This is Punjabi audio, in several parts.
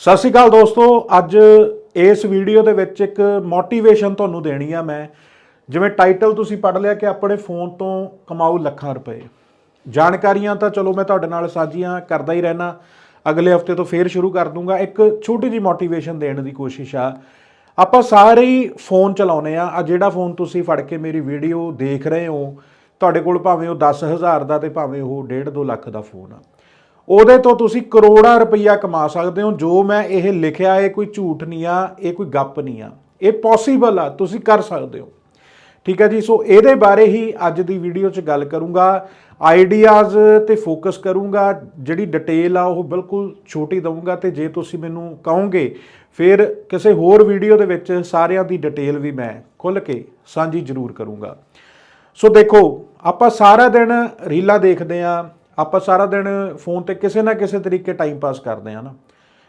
ਸਤਿ ਸ਼੍ਰੀ ਅਕਾਲ ਦੋਸਤੋ, ਅੱਜ ਇਸ ਵੀਡੀਓ ਦੇ ਵਿੱਚ ਇੱਕ ਮੋਟੀਵੇਸ਼ਨ ਤੁਹਾਨੂੰ ਦੇਣੀ ਆ ਮੈਂ। ਜਿਵੇਂ ਟਾਈਟਲ ਤੁਸੀਂ ਪੜ੍ਹ ਲਿਆ ਕਿ ਆਪਣੇ ਫੋਨ ਤੋਂ ਕਮਾਓ ਲੱਖਾਂ ਰੁਪਏ। ਜਾਣਕਾਰੀਆਂ ਤਾਂ ਚਲੋ ਮੈਂ ਤੁਹਾਡੇ ਨਾਲ ਸਾਂਝੀਆਂ ਕਰਦਾ ਹੀ ਰਹਿਣਾ ਅਗਲੇ ਹਫ਼ਤੇ ਤੋਂ ਫੇਰ ਸ਼ੁਰੂ ਕਰ ਦੂੰਗਾ। ਇੱਕ ਛੋਟੀ ਜੀ ਮੋਟੀਵੇਸ਼ਨ ਦੇਣ ਦੀ ਕੋਸ਼ਿਸ਼ ਆ। ਆਪਾਂ ਸਾਰੇ ਹੀ ਫੋਨ ਚਲਾਉਨੇ ਆ। ਆ ਜਿਹੜਾ ਫੋਨ ਤੁਸੀਂ ਫੜ ਕੇ ਮੇਰੀ ਵੀਡੀਓ ਦੇਖ ਰਹੇ ਹੋ, ਤੁਹਾਡੇ ਕੋਲ ਭਾਵੇਂ ਉਹ 10000 ਦਾ ਤੇ ਭਾਵੇਂ ਉਹ 1.5 2 ਲੱਖ ਦਾ ਫੋਨ ਆ। ਉਹਦੇ ਤੋਂ ਤੁਸੀਂ ਕਰੋੜਾਂ ਰੁਪਈਆ ਕਮਾ ਸਕਦੇ ਹੋ। ਜੋ ਮੈਂ ਇਹ ਲਿਖਿਆ, ਇਹ ਕੋਈ ਝੂਠ ਨਹੀਂ ਆ, ਇਹ ਕੋਈ ਗੱਪ ਨਹੀਂ ਆ। ਇਹ ਪੋਸੀਬਲ ਆ, ਤੁਸੀਂ ਕਰ ਸਕਦੇ ਹੋ। ਠੀਕ ਹੈ ਜੀ, ਸੋ ਇਹਦੇ ਬਾਰੇ ਹੀ ਅੱਜ ਦੀ ਵੀਡੀਓ 'ਚ ਗੱਲ ਕਰੂੰਗਾ। ਆਈਡੀਆਜ਼ ਤੇ ਫੋਕਸ ਕਰੂੰਗਾ। ਜਿਹੜੀ ਡਿਟੇਲ ਆ, ਉਹ ਬਿਲਕੁਲ ਛੋਟੀ ਦਊਂਗਾ ਤੇ ਜੇ ਤੁਸੀਂ ਮੈਨੂੰ ਕਹੋਗੇ, ਫਿਰ ਕਿਸੇ ਹੋਰ ਵੀਡੀਓ ਦੇ ਵਿੱਚ ਸਾਰਿਆਂ ਦੀ ਡਿਟੇਲ ਵੀ ਮੈਂ ਖੁੱਲ ਕੇ ਸਾਂਝੀ ਜ਼ਰੂਰ ਕਰੂੰਗਾ। ਸੋ ਦੇਖੋ, ਆਪਾਂ ਸਾਰਾ ਦਿਨ ਰੀਲਾਂ ਦੇਖਦੇ ਆ ਆਪਾਂ ਸਾਰਾ ਦਿਨ ਫੋਨ ਤੇ ਕਿਸੇ ਨਾ ਕਿਸੇ ਤਰੀਕੇ ਟਾਈਮ ਪਾਸ ਕਰਦੇ ਆ ਨਾ।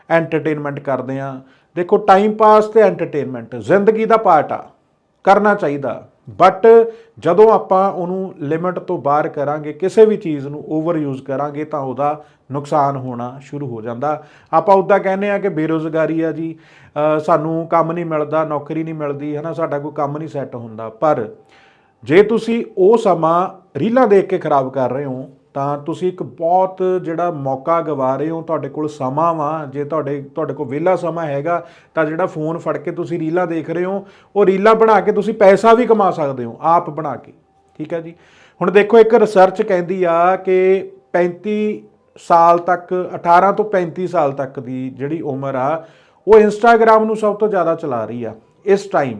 ਐਂਟਰਟੇਨਮੈਂਟ ਕਰਦੇ ਆ ਦੇਖੋ ਟਾਈਮ ਪਾਸ ਤੇ ਐਂਟਰਟੇਨਮੈਂਟ ਜ਼ਿੰਦਗੀ ਦਾ ਪਾਰਟ ਆ, ਕਰਨਾ ਚਾਹੀਦਾ। ਬਟ ਜਦੋਂ ਆਪਾਂ ਉਹਨੂੰ ਲਿਮਿਟ ਤੋਂ ਬਾਹਰ ਕਰਾਂਗੇ, ਕਿਸੇ ਵੀ ਚੀਜ਼ ਨੂੰ ਓਵਰ ਯੂਜ਼ ਕਰਾਂਗੇ, ਤਾਂ ਉਹਦਾ ਨੁਕਸਾਨ ਹੋਣਾ ਸ਼ੁਰੂ ਹੋ ਜਾਂਦਾ। ਆਪਾਂ ਉੱਦਾਂ ਕਹਿੰਦੇ ਆ ਕਿ ਬੇਰੋਜ਼ਗਾਰੀ ਆ ਜੀ। ਸਾਨੂੰ ਕੰਮ ਨਹੀਂ ਮਿਲਦਾ, ਨੌਕਰੀ ਨਹੀਂ ਮਿਲਦੀ ਹੈ ਨਾ ਸਾਡਾ ਕੋਈ ਕੰਮ ਨਹੀਂ ਸੈੱਟ ਹੁੰਦਾ। ਪਰ ਜੇ ਤੁਸੀਂ ਉਹ ਸਮਾਂ ਰੀਲਾਂ ਦੇਖ ਕੇ ਖਰਾਬ ਕਰ ਰਹੇ ਹੋ ਤਾਂ ਤੁਸੀਂ ਇੱਕ ਬਹੁਤ ਜਿਹੜਾ ਮੌਕਾ ਗਵਾ ਰਹੇ ਹੋ, ਤੁਹਾਡੇ ਕੋਲ ਸਮਾਂ ਵਾ, ਜੇ ਤੁਹਾਡੇ ਤੁਹਾਡੇ ਕੋਲ ਵਿਹਲਾ ਸਮਾਂ ਹੈਗਾ, ਤਾਂ ਜਿਹੜਾ ਫੋਨ ਫੜ ਕੇ ਤੁਸੀਂ ਰੀਲਾਂ ਦੇਖ ਰਹੇ ਹੋ, ਉਹ ਰੀਲਾਂ ਬਣਾ ਕੇ ਤੁਸੀਂ ਪੈਸਾ ਵੀ ਕਮਾ ਸਕਦੇ ਹੋ, ਆਪ ਬਣਾ ਕੇ। ਠੀਕ ਹੈ ਜੀ? ਹੁਣ ਦੇਖੋ, ਇੱਕ ਰਿਸਰਚ ਕਹਿੰਦੀ ਆ ਕਿ 35 ਸਾਲ ਤੱਕ 18 ਤੋਂ 35 ਸਾਲ ਤੱਕ ਦੀ ਜਿਹੜੀ ਉਮਰ ਆ, ਉਹ ਇੰਸਟਾਗ੍ਰam ਨੂੰ ਸਭ ਤੋਂ ਜ਼ਿਆਦਾ ਚਲਾ ਰਹੀ ਆ, ਇਸ ਟਾਈਮ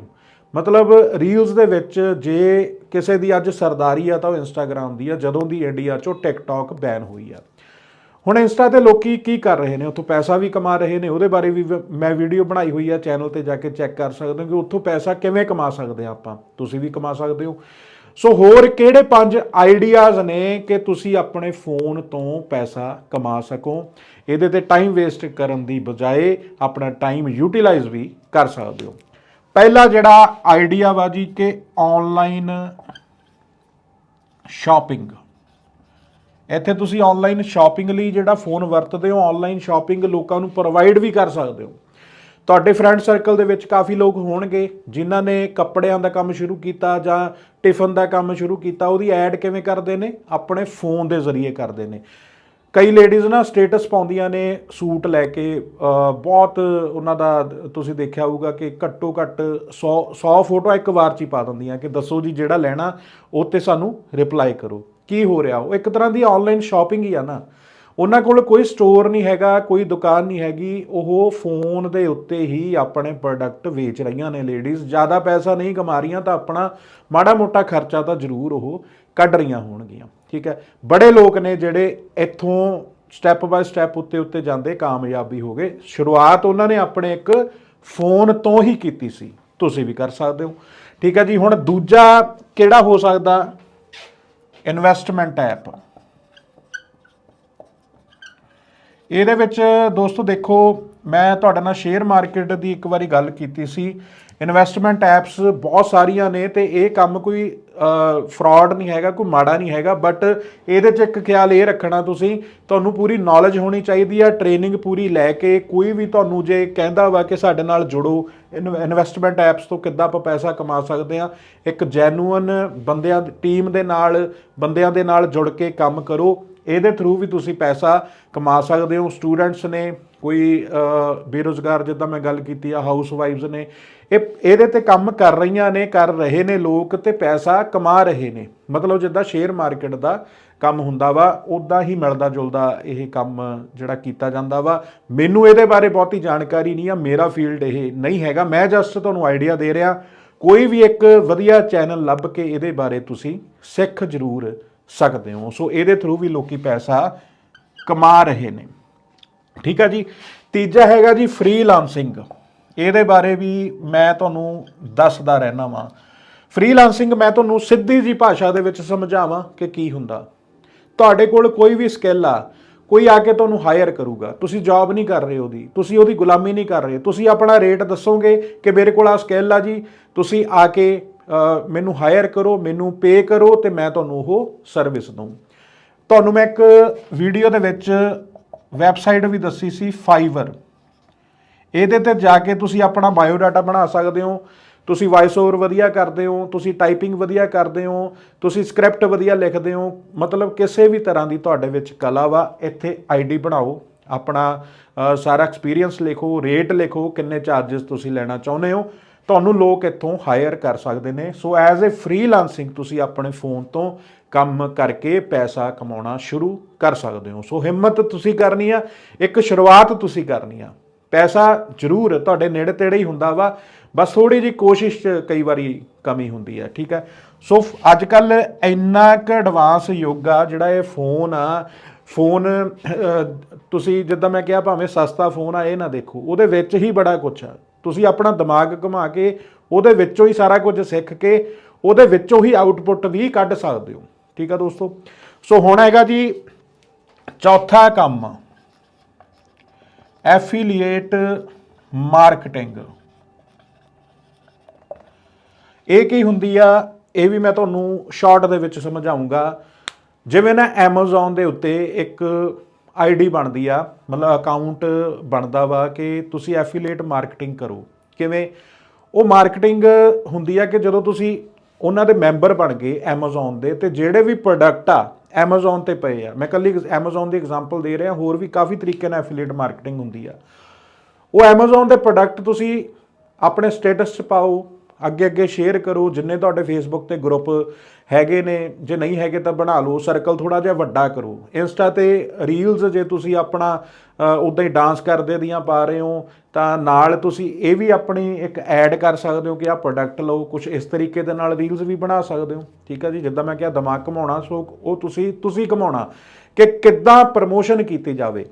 ਮਤਲਬ ਰੀਲਸ ਦੇ ਵਿੱਚ ਜੇ ਕਿਸੇ ਦੀ ਅੱਜ ਸਰਦਾਰੀ ਆ ਤਾਂ ਉਹ ਇੰਸਟਾਗ੍ਰam ਦੀ ਆ, ਜਦੋਂ ਦੀ ਇੰਡੀਆ ਚੋਂ ਟਿਕਟੌਕ ਬੈਨ ਹੋਈ ਆ। ਹੁਣ ਇੰਸਟਾ ਤੇ ਲੋਕੀ ਕੀ ਕਰ ਰਹੇ ਨੇ? ਉੱਥੋਂ ਪੈਸਾ ਵੀ ਕਮਾ ਰਹੇ ਨੇ, ਉਹਦੇ ਬਾਰੇ ਵੀ ਮੈਂ ਵੀਡੀਓ ਬਣਾਈ ਹੋਈ ਆ ਚੈਨਲ ਤੇ ਜਾ ਕੇ ਚੈੱਕ ਕਰ ਸਕਦੇ ਹੋ ਕਿ ਉੱਥੋਂ ਪੈਸਾ ਕਿਵੇਂ ਕਮਾ ਸਕਦੇ ਆ ਆਪਾਂ। ਤੁਸੀਂ ਵੀ ਕਮਾ ਸਕਦੇ ਹੋ। ਸੋ ਹੋਰ ਕਿਹੜੇ ਪੰਜ ਆਈਡੀਆਜ਼ ਨੇ ਕਿ ਤੁਸੀਂ ਆਪਣੇ ਫੋਨ ਤੋਂ ਪੈਸਾ ਕਮਾ ਸਕੋ? ਇਹਦੇ ਤੇ ਟਾਈਮ ਵੇਸਟ ਕਰਨ ਦੀ ਬਜਾਏ ਆਪਣਾ ਟਾਈਮ ਯੂਟਿਲਾਈਜ਼ ਵੀ ਕਰ ਸਕਦੇ ਹੋ। ਪਹਿਲਾ ਜਿਹੜਾ ਆਈਡੀਆ ਵਾ ਜੀ ਕਿ ਆਨਲਾਈਨ ਸ਼ਾਪਿੰਗ ਇੱਥੇ ਤੁਸੀਂ ਆਨਲਾਈਨ ਸ਼ਾਪਿੰਗ ਲਈ ਜਿਹੜਾ ਫੋਨ ਵਰਤਦੇ ਹੋ ਆਨਲਾਈਨ ਸ਼ਾਪਿੰਗ ਲੋਕਾਂ ਨੂੰ ਪ੍ਰੋਵਾਈਡ ਵੀ ਕਰ ਸਕਦੇ ਹੋ। ਤੁਹਾਡੇ ਫਰੈਂਡ ਸਰਕਲ ਦੇ ਵਿੱਚ ਕਾਫੀ ਲੋਕ ਹੋਣਗੇ, ਜਿਨ੍ਹਾਂ ਨੇ ਕੱਪੜਿਆਂ ਦਾ ਕੰਮ ਸ਼ੁਰੂ ਕੀਤਾ ਜਾਂ ਟਿਫਨ ਦਾ ਕੰਮ ਸ਼ੁਰੂ ਕੀਤਾ, ਉਹਦੀ ਐਡ ਕਿਵੇਂ ਕਰਦੇ ਨੇ? ਆਪਣੇ ਫੋਨ ਦੇ ਜ਼ਰੀਏ ਕਰਦੇ ਨੇ। ਕਈ ਲੇਡੀਜ਼ ਨਾ ਸਟੇਟਸ ਪਾਉਂਦੀਆਂ ਨੇ ਸੂਟ ਲੈ ਕੇ ਬਹੁਤ ਉਹਨਾਂ ਦਾ ਤੁਸੀਂ ਦੇਖਿਆ ਹੋਊਗਾ ਕਿ ਘੱਟੋ ਘੱਟ 100 100 ਫੋਟੋ ਇੱਕ ਵਾਰ ਚ ਹੀ ਪਾ ਦਿੰਦੀਆਂ ਕਿ ਦੱਸੋ ਜੀ ਜਿਹੜਾ ਲੈਣਾ, ਉਹ ਤੇ ਸਾਨੂੰ ਰਿਪਲਾਈ ਕਰੋ। ਕੀ ਹੋ ਰਿਹਾ? ਉਹ ਇੱਕ ਤਰ੍ਹਾਂ ਦੀ ਆਨਲਾਈਨ ਸ਼ਾਪਿੰਗ ਹੀ ਆ ਨਾ। ਉਹਨਾਂ ਕੋਲ ਕੋਈ ਸਟੋਰ ਨਹੀਂ ਹੈਗਾ, ਕੋਈ ਦੁਕਾਨ ਨਹੀਂ ਹੈਗੀ, ਉਹ ਫੋਨ ਦੇ ਉੱਤੇ ਹੀ ਆਪਣੇ ਪ੍ਰੋਡਕਟ ਵੇਚ ਰਹੀਆਂ ਨੇ ਲੇਡੀਜ਼ ਜ਼ਿਆਦਾ ਪੈਸਾ ਨਹੀਂ ਕਮਾ ਰਹੀਆਂ ਤਾਂ ਆਪਣਾ ਮਾੜਾ ਮੋਟਾ ਖਰਚਾ ਤਾਂ ਜ਼ਰੂਰ ਉਹ ਕੱਢ ਰਹੀਆਂ ਹੋਣਗੀਆਂ। ਠੀਕ ਹੈ? ਬੜੇ ਲੋਕ ਨੇ ਜਿਹੜੇ ਇੱਥੋਂ ਸਟੈਪ ਬਾਏ ਸਟੈਪ ਉੱਤੇ ਉੱਤੇ ਜਾਂਦੇ, ਕਾਮਯਾਬੀ ਹੋ ਗਏ। ਸ਼ੁਰੂਆਤ ਉਹਨਾਂ ਨੇ ਆਪਣੇ ਇੱਕ ਫੋਨ ਤੋਂ ਹੀ ਕੀਤੀ ਸੀ। ਤੁਸੀਂ ਵੀ ਕਰ ਸਕਦੇ ਹੋ। ਠੀਕ ਹੈ ਜੀ, ਹੁਣ ਦੂਜਾ ਕਿਹੜਾ ਹੋ ਸਕਦਾ? ਇਨਵੈਸਟਮੈਂਟ ਐਪ ਇਹਦੇ ਵਿੱਚ ਦੋਸਤੋ ਦੇਖੋ ਮੈਂ ਤੁਹਾਡੇ ਨਾਲ ਸ਼ੇਅਰ ਮਾਰਕੀਟ ਦੀ ਇੱਕ ਵਾਰੀ ਗੱਲ ਕੀਤੀ ਸੀ। ਇਨਵੈਸਟਮੈਂਟ ਐਪਸ ਬਹੁਤ ਸਾਰੀਆਂ ਨੇ ਤੇ ਇਹ ਕੰਮ ਕੋਈ ਫਰਾਡ ਨਹੀਂ ਹੈਗਾ, ਕੋਈ ਮਾੜਾ ਨਹੀਂ ਹੈਗਾ ਬਟ ਇਹਦੇ 'ਚ ਇੱਕ ਖਿਆਲ ਇਹ ਰੱਖਣਾ ਤੁਸੀਂ, ਤੁਹਾਨੂੰ ਪੂਰੀ ਨੌਲੇਜ ਹੋਣੀ ਚਾਹੀਦੀ ਆ ਟ੍ਰੇਨਿੰਗ ਪੂਰੀ ਲੈ ਕੇ ਕੋਈ ਵੀ ਤੁਹਾਨੂੰ ਜੇ ਕਹਿੰਦਾ ਵਾ ਕਿ ਸਾਡੇ ਨਾਲ ਜੁੜੋ ਇਨਵੈਸਟਮੈਂਟ ਐਪਸ ਤੋਂ ਕਿੱਦਾਂ ਆਪਾਂ ਪੈਸਾ ਕਮਾ ਸਕਦੇ ਆ, ਇੱਕ ਜੈਨੂਅਨ ਬੰਦਿਆਂ ਟੀਮ ਦੇ ਨਾਲ, ਬੰਦਿਆਂ ਦੇ ਨਾਲ ਜੁੜ ਕੇ ਕੰਮ ਕਰੋ। ਇਹਦੇ ਥਰੂ ਵੀ ਤੁਸੀਂ ਪੈਸਾ ਕਮਾ ਸਕਦੇ ਹੋ। ਸਟੂਡੈਂਟਸ ਨੇ ਕੋਈ ਅ, ਬੇਰੁਜ਼ਗਾਰ ਜਿੱਦਾਂ ਮੈਂ ਗੱਲ ਕੀਤੀ ਆ ਹਾਊਸ ਵਾਈਫਸ ਨੇ ਇਹ ਇਹਦੇ ਤੇ ਕੰਮ ਕਰ ਰਹੀਆਂ ਨੇ ਕਰ ਰਹੇ ਨੇ ਲੋਕ ਤੇ ਪੈਸਾ ਕਮਾ ਰਹੇ ਨੇ। ਮਤਲਬ ਜਿੱਦਾਂ ਸ਼ੇਅਰ ਮਾਰਕੀਟ ਦਾ ਕੰਮ ਹੁੰਦਾ ਵਾ ਉਦਾਂ ਹੀ ਮਿਲਦਾ ਜੁਲਦਾ ਇਹ ਕੰਮ ਜਿਹੜਾ ਕੀਤਾ ਜਾਂਦਾ ਵਾ। ਮੈਨੂੰ ਇਹਦੇ ਬਾਰੇ ਬਹੁਤੀ ਜਾਣਕਾਰੀ ਨਹੀਂ ਆ ਮੇਰਾ ਫੀਲਡ ਇਹ ਨਹੀਂ ਹੈਗਾ। ਮੈਂ ਜਸਟ ਤੁਹਾਨੂੰ ਆਈਡੀਆ ਦੇ ਰਿਹਾ। ਕੋਈ ਵੀ ਇੱਕ ਵਧੀਆ ਚੈਨਲ ਲੱਭ ਕੇ ਇਹਦੇ ਬਾਰੇ ਤੁਸੀਂ ਸਿੱਖ ਜ਼ਰੂਰ ਸਕਦੇ ਹੋ। ਸੋ ਇਹਦੇ ਥਰੂ ਵੀ ਲੋਕੀ ਪੈਸਾ ਕਮਾ ਰਹੇ ਨੇ। ਠੀਕ ਹੈ ਜੀ। ਤੀਜਾ ਹੈਗਾ ਜੀ ਫ੍ਰੀਲਾਂਸਿੰਗ ਇਹਦੇ ਬਾਰੇ ਵੀ ਮੈਂ ਤੁਹਾਨੂੰ ਦੱਸਦਾ ਰਹਿਣਾ ਵਾਂ। ਫ੍ਰੀਲਾਂਸਿੰਗ ਮੈਂ ਤੁਹਾਨੂੰ ਸਿੱਧੀ ਜੀ ਭਾਸ਼ਾ ਦੇ ਵਿੱਚ ਸਮਝਾਵਾਂ ਕਿ ਕੀ ਹੁੰਦਾ। ਤੁਹਾਡੇ ਕੋਲ ਕੋਈ ਵੀ ਸਕਿੱਲ ਆ, ਕੋਈ ਆ ਕੇ ਤੁਹਾਨੂੰ ਹਾਇਰ ਕਰੂਗਾ। ਤੁਸੀਂ ਜੌਬ ਨਹੀਂ ਕਰ ਰਹੇ ਉਹਦੀ। ਤੁਸੀਂ ਉਹਦੀ ਗੁਲਾਮੀ ਨਹੀਂ ਕਰ ਰਹੇ। ਤੁਸੀਂ ਆਪਣਾ ਰੇਟ ਦੱਸੋਗੇ ਕਿ ਮੇਰੇ ਕੋਲ ਆ ਸਕਿੱਲ ਆ ਜੀ। ਤੁਸੀਂ ਆ ਕੇ ਮੈਨੂੰ ਹਾਇਰ ਕਰੋ, ਮੈਨੂੰ ਪੇ ਕਰੋ ਤੇ ਮੈਂ ਤੁਹਾਨੂੰ ਉਹ ਸਰਵਿਸ ਦਊਂ। ਤੁਹਾਨੂੰ ਮੈਂ ਇੱਕ ਵੀਡੀਓ ਦੇ ਵਿੱਚ ਵੈਬਸਾਈਟ ਵੀ ਦੱਸੀ ਸੀ ਫਾਈਵਰ ਇਹਦੇ ਤੇ ਜਾ ਕੇ ਤੁਸੀਂ ਆਪਣਾ ਬਾਇਓ ਡਾਟਾ ਬਣਾ ਸਕਦੇ ਹੋ। ਤੁਸੀਂ ਵਾਇਸ ਓਵਰ ਵਧੀਆ ਕਰਦੇ ਹੋ, ਤੁਸੀਂ ਟਾਈਪਿੰਗ ਵਧੀਆ ਕਰਦੇ ਹੋ, ਤੁਸੀਂ ਸਕ੍ਰਿਪਟ ਵਧੀਆ ਲਿਖਦੇ ਹੋ। ਮਤਲਬ ਕਿਸੇ ਵੀ ਤਰ੍ਹਾਂ ਦੀ ਤੁਹਾਡੇ ਵਿੱਚ ਕਲਾ ਵਾ, ਇੱਥੇ ਆਈਡੀ ਬਣਾਓ, ਆਪਣਾ ਸਾਰਾ ਐਕਸਪੀਰੀਅੰਸ ਲਿਖੋ ਰੇਟ ਲਿਖੋ, ਕਿੰਨੇ ਚਾਰजेस ਤੁਸੀਂ ਲੈਣਾ ਚਾਹੁੰਦੇ ਹੋ। ਤੁਹਾਨੂੰ ਲੋਕ ਇੱਥੋਂ ਹਾਇਰ ਕਰ ਸਕਦੇ ਨੇ। ਸੋ ਐਜ਼ ਅ ਫ੍ਰੀਲਾਂਸਿੰਗ ਤੁਸੀਂ ਆਪਣੇ ਫੋਨ ਤੋਂ ਕੰਮ ਕਰਕੇ ਪੈਸਾ ਕਮਾਉਣਾ ਸ਼ੁਰੂ ਕਰ ਸਕਦੇ ਹੋ। ਸੋ ਹਿੰਮਤ ਤੁਸੀਂ ਕਰਨੀ ਆ, ਇੱਕ ਸ਼ੁਰੂਆਤ ਤੁਸੀਂ ਕਰਨੀ ਆ। ਪੈਸਾ ਜ਼ਰੂਰ ਤੁਹਾਡੇ ਨੇੜੇ ਤੇੜੇ ਹੀ ਹੁੰਦਾ ਵਾ, ਬਸ ਥੋੜੀ ਜੀ ਕੋਸ਼ਿਸ਼ 'ਚ ਕਈ ਵਾਰੀ ਕਮੀ ਹੁੰਦੀ ਹੈ ਠੀਕ ਹੈ ਸੋ ਅੱਜ ਕੱਲ ਇੰਨਾ ਕੁ ਐਡਵਾਂਸ ਯੁੱਗ ਆ, ਜਿਹੜਾ ਇਹ ਫੋਨ ਆ ਫੋਨ ਤੁਸੀਂ ਜਿੱਦਾਂ ਮੈਂ ਕਿਹਾ ਭਾਵੇਂ ਸਸਤਾ ਫੋਨ ਆ, ਇਹ ਨਾ ਦੇਖੋ, ਉਹਦੇ ਵਿੱਚ ਹੀ ਬੜਾ ਕੁਝ ਆ। ਤੁਸੀਂ ਆਪਣਾ ਦਿਮਾਗ ਘੁਮਾ ਕੇ ਉਹਦੇ ਵਿੱਚੋਂ ਹੀ ਸਾਰਾ ਕੁਝ ਸਿੱਖ ਕੇ ਉਹਦੇ ਵਿੱਚੋਂ ਹੀ ਆਊਟਪੁੱਟ ਵੀ ਕੱਢ ਸਕਦੇ ਹੋ। ਠੀਕ ਆ ਦੋਸਤੋ? ਸੋ ਹੁਣ ਹੈਗਾ ਜੀ ਚੌਥਾ ਕੰਮ। ਐਫੀਲੀਏਟ ਮਾਰਕੀਟਿੰਗ ਇਹ ਕੀ ਹੁੰਦੀ ਆ? ਇਹ ਵੀ ਮੈਂ ਤੁਹਾਨੂੰ ਸ਼ਾਰਟ ਦੇ ਵਿੱਚ ਸਮਝਾਉਂਗਾ। ਜਿਵੇਂ ਨਾ Amazon ਦੇ ਉੱਤੇ ਇੱਕ ਆਈਡੀ ਬਣਦੀ ਆ, ਮਤਲਬ ਅਕਾਊਂਟ ਬਣਦਾ ਵਾ ਕਿ ਤੁਸੀਂ ਐਫੀਲੀਏਟ ਮਾਰਕੀਟਿੰਗ ਕਰੋ। ਕਿਵੇਂ? ਉਹ ਮਾਰਕੀਟਿੰਗ ਹੁੰਦੀ ਆ ਕਿ ਜਦੋਂ ਤੁਸੀਂ ਉਹਨਾਂ ਦੇ ਮੈਂਬਰ ਬਣ ਗਏ Amazon ਦੇ ਤੇ ਜਿਹੜੇ ਵੀ ਪ੍ਰੋਡਕਟ ਆ, Amazon ਤੇ ਪਏ ਆ। ਮੈਂ ਕੱਲੀ Amazon ਦੀ ਐਗਜ਼ਾਮਪਲ ਦੇ ਰਿਹਾ, ਹੋਰ ਵੀ ਕਾਫੀ ਤਰੀਕੇ ਨਾਲ ਐਫੀਲੀਏਟ ਮਾਰਕੀਟਿੰਗ ਹੁੰਦੀ ਆ। ਉਹ Amazon ਦੇ ਪ੍ਰੋਡਕਟ ਤੁਸੀਂ ਆਪਣੇ ਸਟੇਟਸ 'ਚ ਪਾਓ ਅੱਗੇ ਅੱਗੇ ਸ਼ੇਅਰ ਕਰੋ, ਜਿੰਨੇ ਤੁਹਾਡੇ ਫੇਸਬੁੱਕ ਤੇ ਗਰੁੱਪ ਹੈਗੇ ਨੇ, ਜੇ ਨਹੀਂ ਹੈਗੇ ਤਾਂ ਬਣਾ ਲਓ ਸਰਕਲ ਥੋੜਾ ਜਿਹਾ ਵੱਡਾ ਕਰੋ। ਇੰਸਟਾ ਤੇ ਰੀਲਸ ਜੇ ਤੁਸੀਂ ਆਪਣਾ ਉਦਾਂ ਹੀ ਡਾਂਸ ਕਰਦੇ ਦੀਆਂ ਪਾ ਰਹੇ ਹੋ, ਤਾਂ ਨਾਲ ਤੁਸੀਂ ਇਹ ਵੀ ਆਪਣੀ ਇੱਕ ਐਡ ਕਰ ਸਕਦੇ ਹੋ ਕਿ ਆਹ ਪ੍ਰੋਡਕਟ ਲਓ ਕੁਝ ਇਸ ਤਰੀਕੇ ਦੇ ਨਾਲ ਰੀਲਸ ਵੀ ਬਣਾ ਸਕਦੇ ਹੋ। ਠੀਕ ਹੈ ਜੀ? ਜਿੱਦਾਂ ਮੈਂ ਕਿਹਾ, ਦਿਮਾਗ ਘਮਾਉਣਾ, ਸੋ ਉਹ ਤੁਸੀਂ ਤੁਸੀਂ ਘਮਾਉਣਾ ਕਿ ਕਿੱਦਾਂ ਪ੍ਰਮੋਸ਼ਨ ਕੀਤੀ ਜਾਵੇ।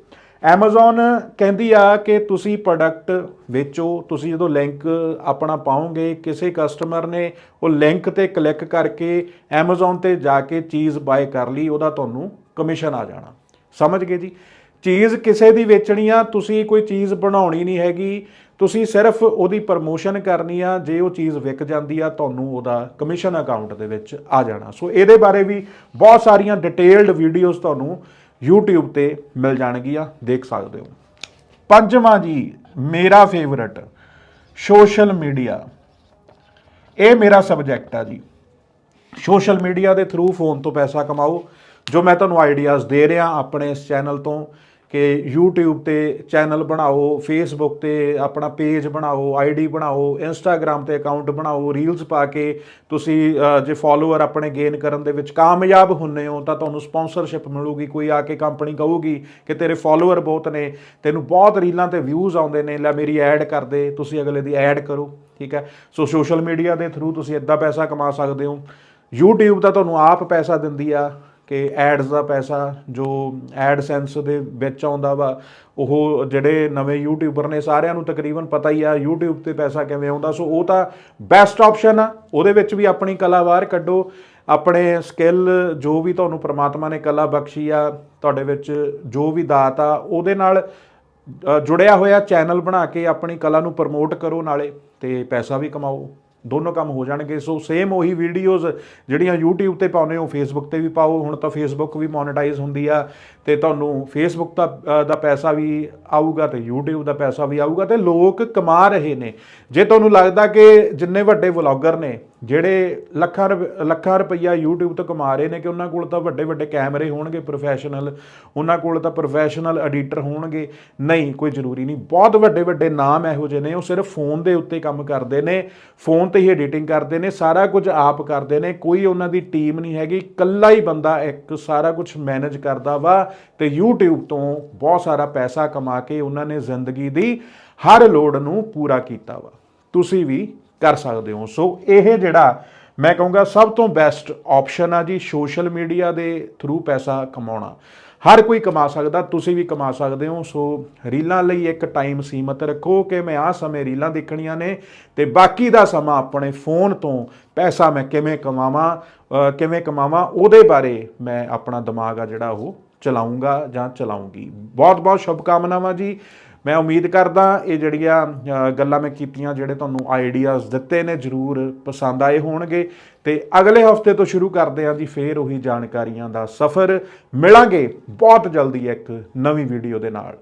Amazon ਕਹਿੰਦੀ ਆ ਕਿ ਤੁਸੀਂ ਪ੍ਰੋਡਕਟ ਵੇਚੋ, ਤੁਸੀਂ ਜਦੋਂ ਲਿੰਕ ਆਪਣਾ ਪਾਓਗੇ, ਕਿਸੇ ਕਸਟਮਰ ਨੇ ਉਹ ਲਿੰਕ ਤੇ ਕਲਿੱਕ ਕਰਕੇ Amazon ਤੇ ਜਾ ਕੇ ਚੀਜ਼ ਬਾਏ ਕਰ ਲਈ, ਉਹਦਾ ਤੁਹਾਨੂੰ ਕਮਿਸ਼ਨ ਆ ਜਾਣਾ। ਸਮਝ ਗਏ ਜੀ? ਚੀਜ਼ ਕਿਸੇ ਦੀ ਵੇਚਣੀ ਆ, ਤੁਸੀਂ ਕੋਈ ਚੀਜ਼ ਬਣਾਉਣੀ ਨਹੀਂ ਹੈਗੀ, ਤੁਸੀਂ ਸਿਰਫ ਉਹਦੀ ਪ੍ਰਮੋਸ਼ਨ ਕਰਨੀ ਆ, ਜੇ ਉਹ ਚੀਜ਼ ਵਿਕ ਜਾਂਦੀ ਆ, ਤੁਹਾਨੂੰ ਉਹਦਾ ਕਮਿਸ਼ਨ ਅਕਾਊਂਟ ਦੇ ਵਿੱਚ ਆ ਜਾਣਾ। ਸੋ ਇਹਦੇ ਬਾਰੇ ਵੀ ਬਹੁਤ ਸਾਰੀਆਂ ਡਿਟੇਲਡ ਵੀਡੀਓਜ਼ ਤੁਹਾਨੂੰ YouTube ਤੇ ਮਿਲ ਜਾਣਗੀਆਂ ਦੇਖ ਸਕਦੇ ਹੋ। ਪੰਜਵਾਂ ਜੀ, ਮੇਰਾ ਫੇਵਰਟ ਸੋਸ਼ਲ ਮੀਡੀਆ ਇਹ ਮੇਰਾ ਸਬਜੈਕਟ ਆ ਜੀ। ਸੋਸ਼ਲ ਮੀਡੀਆ ਦੇ ਥਰੂ ਫੋਨ ਤੋਂ ਪੈਸਾ ਕਮਾਓ, ਜੋ ਮੈਂ ਤੁਹਾਨੂੰ ਆਈਡੀਆਜ਼ ਦੇ ਰਿਹਾ ਆਪਣੇ ਇਸ ਚੈਨਲ ਤੋਂ। ਕਿ YouTube ਤੇ ਚੈਨਲ ਬਣਾਓ, Facebook ਤੇ ਆਪਣਾ ਪੇਜ ਬਣਾਓ ਆਈਡੀ ਬਣਾਓ, Instagram ਤੇ ਅਕਾਊਂਟ ਬਣਾਓ ਰੀਲਸ ਪਾ ਕੇ ਤੁਸੀਂ ਜੇ ਫਾਲੋਅਰ ਆਪਣੇ ਗੇਨ ਕਰਨ ਦੇ ਵਿੱਚ ਕਾਮਯਾਬ ਹੁੰਨੇ ਹੋ, ਤਾਂ ਤੁਹਾਨੂੰ ਸਪਾਂਸਰਸ਼ਿਪ ਮਿਲੂਗੀ, ਕੋਈ ਆ ਕੇ ਕੰਪਨੀ ਕਹੂਗੀ ਕਿ ਤੇਰੇ ਫਾਲੋਅਰ ਬਹੁਤ ਨੇ, ਤੈਨੂੰ ਬਹੁਤ ਰੀਲਾਂ ਤੇ ਵਿਊਜ਼ ਆਉਂਦੇ ਨੇ, ਲੈ ਮੇਰੀ ਐਡ ਕਰ ਦੇ, ਤੁਸੀਂ ਅਗਲੇ ਦੀ ਐਡ ਕਰੋ, ਠੀਕ ਹੈ? ਸੋ ਸੋਸ਼ਲ ਮੀਡੀਆ ਦੇ ਥਰੂ ਤੁਸੀਂ ਇਦਾਂ ਪੈਸਾ ਕਮਾ ਸਕਦੇ ਹੋ। YouTube ਤਾਂ ਤੁਹਾਨੂੰ ਆਪ ਪੈਸਾ ਦਿੰਦੀ ਆ ਕਿ ਐਡਸ ਦਾ ਪੈਸਾ ਜੋ ਐਡਸੈਂਸ ਦੇ ਵਿੱਚ ਆਉਂਦਾ ਵਾ, ਉਹ ਜਿਹੜੇ ਨਵੇਂ ਯੂਟਿਊਬਰ ਨੇ ਸਾਰਿਆਂ ਨੂੰ ਤਕਰੀਬਨ ਪਤਾ ਹੀ ਆ YouTube ਤੇ ਪੈਸਾ ਕਿਵੇਂ ਆਉਂਦਾ। ਸੋ ਉਹ ਤਾਂ ਬੈਸਟ ਆਪਸ਼ਨ ਆ, ਉਹਦੇ ਵਿੱਚ ਵੀ ਆਪਣੀ ਕਲਾ ਬਾਹਰ ਕੱਢੋ, ਆਪਣੇ ਸਕਿੱਲ ਜੋ ਵੀ ਤੁਹਾਨੂੰ ਪ੍ਰਮਾਤਮਾ ਨੇ ਕਲਾ ਬਖਸ਼ੀ ਆ, ਤੁਹਾਡੇ ਵਿੱਚ ਜੋ ਵੀ ਦਾਤ ਆ, ਉਹਦੇ ਨਾਲ ਜੁੜਿਆ ਹੋਇਆ ਚੈਨਲ ਬਣਾ ਕੇ ਆਪਣੀ ਕਲਾ ਨੂੰ ਪ੍ਰਮੋਟ ਕਰੋ ਨਾਲੇ, ਤੇ ਪੈਸਾ ਵੀ ਕਮਾਓ। ਦੋਨੋਂ ਕੰਮ ਹੋ ਜਾਣਗੇ। ਸੋ ਸੇਮ ਉਹੀ ਵੀਡੀਓਜ਼ ਜਿਹੜੀਆਂ YouTube ਤੇ ਪਾਉਨੇ ਹੋ, Facebook ਤੇ ਵੀ ਪਾਓ। ਹੁਣ ਤਾਂ Facebook ਵੀ ਮੋਨੇਟਾਈਜ਼ ਹੁੰਦੀ ਆ ਤੇ ਤੁਹਾਨੂੰ Facebook ਦਾ ਦਾ ਪੈਸਾ ਵੀ ਆਊਗਾ ਤੇ YouTube ਦਾ ਪੈਸਾ ਵੀ ਆਊਗਾ ਤੇ ਲੋਕ ਕਮਾ ਰਹੇ ਨੇ। ਜੇ ਤੁਹਾਨੂੰ ਲੱਗਦਾ ਕਿ ਜਿੰਨੇ ਵੱਡੇ ਵਲੌਗਰ ਨੇ ਜਿਹੜੇ ਲੱਖਾਂ ਰੁਪ- ਲੱਖਾਂ ਰੁਪਈਆ YouTube ਤੋਂ ਕਮਾ ਰਹੇ ਨੇ ਕਿ ਉਹਨਾਂ ਕੋਲ ਤਾਂ ਵੱਡੇ ਵੱਡੇ ਕੈਮਰੇ ਹੋਣਗੇ ਪ੍ਰੋਫੈਸ਼ਨਲ ਉਹਨਾਂ ਕੋਲ ਤਾਂ ਪ੍ਰੋਫੈਸ਼ਨਲ ਐਡੀਟਰ ਹੋਣਗੇ। ਨਹੀਂ, ਕੋਈ ਜ਼ਰੂਰੀ ਨਹੀਂ। ਬਹੁਤ ਵੱਡੇ ਵੱਡੇ ਨਾਮ ਇਹੋ ਜਿਹੇ ਨੇ, ਉਹ ਸਿਰਫ ਫੋਨ ਦੇ ਉੱਤੇ ਕੰਮ ਕਰਦੇ ਨੇ। ਫੋਨ ਤੇ ਹੀ ਐਡੀਟਿੰਗ ਕਰਦੇ ਨੇ, ਸਾਰਾ ਕੁਝ ਆਪ ਕਰਦੇ ਨੇ। ਕੋਈ ਉਹਨਾਂ ਦੀ ਟੀਮ ਨਹੀਂ ਹੈਗੀ, ਇਕੱਲਾ ਹੀ ਬੰਦਾ ਇੱਕ ਸਾਰਾ ਕੁਝ ਮੈਨੇਜ ਕਰਦਾ ਵਾ ਤੇ YouTube ਤੋਂ ਬਹੁਤ ਸਾਰਾ ਪੈਸਾ ਕਮਾ ਕੇ ਉਹਨਾਂ ਨੇ ਜ਼ਿੰਦਗੀ ਦੀ ਹਰ ਲੋੜ ਨੂੰ ਪੂਰਾ ਕੀਤਾ ਵਾ। ਤੁਸੀਂ ਵੀ ਕਰ ਸਕਦੇ ਹੋ। ਸੋ ਇਹ ਜਿਹੜਾ ਮੈਂ ਕਹੂੰਗਾ ਸਭ ਤੋਂ ਬੈਸਟ ਆਪਸ਼ਨ ਆ ਜੀ ਸੋਸ਼ਲ ਮੀਡੀਆ ਦੇ ਥਰੂ ਪੈਸਾ ਕਮਾਉਣਾ। ਹਰ ਕੋਈ ਕਮਾ ਸਕਦਾ, ਤੁਸੀਂ ਵੀ ਕਮਾ ਸਕਦੇ ਹੋ। ਸੋ ਰੀਲਾਂ ਲਈ ਇੱਕ ਟਾਈਮ ਸੀਮਤ ਰੱਖੋ ਕਿ ਮੈਂ ਆਹ ਸਮੇਂ ਰੀਲਾਂ ਦੇਖਣੀਆਂ ਨੇ ਤੇ ਬਾਕੀ ਦਾ ਸਮਾਂ ਆਪਣੇ ਫੋਨ ਤੋਂ ਪੈਸਾ ਮੈਂ ਕਿਵੇਂ ਕਮਾਵਾਂ ਕਿਵੇਂ ਕਮਾਵਾਂ, ਉਹਦੇ ਬਾਰੇ ਮੈਂ ਆਪਣਾ ਦਿਮਾਗ ਆ ਜਿਹੜਾ ਉਹ ਚਲਾਉਂਗਾ ਜਾਂ ਚਲਾਉਂਗੀ ਬਹੁਤ ਬਹੁਤ ਸ਼ੁਭਕਾਮਨਾਵਾਂ ਜੀ। ਮੈਂ ਉਮੀਦ ਕਰਦਾ ਇਹ ਜਿਹੜੀਆਂ ਗੱਲਾਂ ਮੈਂ ਕੀਤੀਆਂ, ਜਿਹੜੇ ਤੁਹਾਨੂੰ ਆਈਡੀਆਜ਼ ਦਿੱਤੇ ਨੇ, ਜਰੂਰ ਪਸੰਦ ਆਏ ਹੋਣਗੇ। ਤੇ ਅਗਲੇ ਹਫ਼ਤੇ ਤੋਂ ਸ਼ੁਰੂ ਕਰਦੇ ਹਾਂ ਜੀ, ਫੇਰ ਉਹੀ ਜਾਣਕਾਰੀਆਂ ਦਾ ਸਫ਼ਰ। ਮਿਲਾਂਗੇ ਬਹੁਤ ਜਲਦੀ ਇੱਕ ਨਵੀਂ ਵੀਡੀਓ ਦੇ ਨਾਲ।